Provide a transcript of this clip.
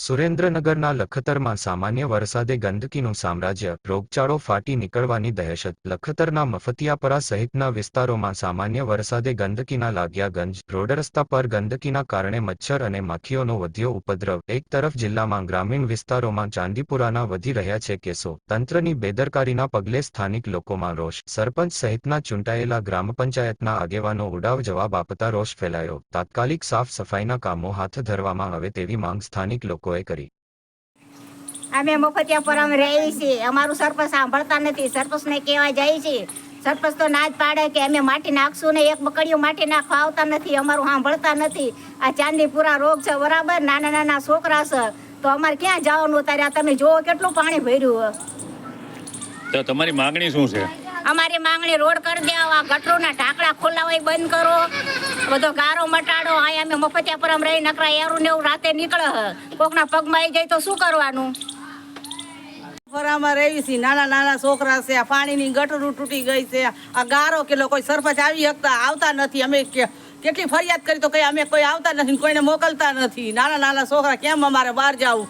સુરેન્દ્રનગરના લખતરમાં સામાન્ય વરસાદે ગંદકીનું સામ્રાજ્ય, રોગચાળો ફાટી નીકળવાની દહેશત, લખતરના મફતિયાપરા સહિતના વિસ્તારોમાં સામાન્ય વરસાદે ગંદકીના લાગ્યા ગંજ, રોડ રસ્તા પર ગંદકીના કારણે મચ્છર અને માખીઓનો વધ્યો ઉપદ્રવ. એક તરફ જિલ્લામાં ગ્રામીણ વિસ્તારોમાં ચાંદીપુરાના વધી રહ્યા છે કેસો, તંત્રની બેદરકારીના પગલે સ્થાનિક લોકોમાં રોષ, સરપંચ સહિતના ચૂંટાયેલા ગ્રામ પંચાયતના આગેવાનો ઉડાવ જવાબ આપતા રોષ ફેલાયો. તાત્કાલિક સાફ સફાઈના કામો હાથ ધરવામાં આવે તેવી માંગ સ્થાનિક લોકોએ કરી. અમે મફતિયા પર અમે રહી છીએ. અમારું સરપંચ સાંભળતા નથી. સરપંચને કહેવા જાય છે સરપંચ તો ના જ પાડે કે અમે માટી નાખશું ને એક બકડીયું માટી નાખવા આવતા નથી. અમારું સાંભળતા નથી. આ ચાંદીપુરા રોગ છે બરાબર? નાના નાના છોકરા છે. તો અમારે ક્યાં જવાનું? ત્યારે આ તમે જોવો કેટલું પાણી ભર્યું છે. તો તમારી માંગણી શું છે? અમારી માંગણી રોડ કરી દેવા ગટરોના ઢાંકડા ખોલાવા એ બંધ કરો. બધો ગારો મટાડો અહીંયા અમે મફતિયાપુરમ પર રહી, નકરા એરું ને એવું રાતે નીકળે કોકના પગમાં આવી જાય તો શું કરવાનું? ફરામાં રહી છે નાના નાના છોકરા છે, આ પાણીની ગટરું તૂટી ગઈ છે. આ ગારો કે કોઈ સરપંચ આવી શકતા, આવતા નથી. અમે કેટલી ફરિયાદ કરી તો કઈ અમે કોઈ આવતા નથી કોઈને મોકલતા નથી. નાના નાના છોકરા, કેમ અમારે બહાર જવું?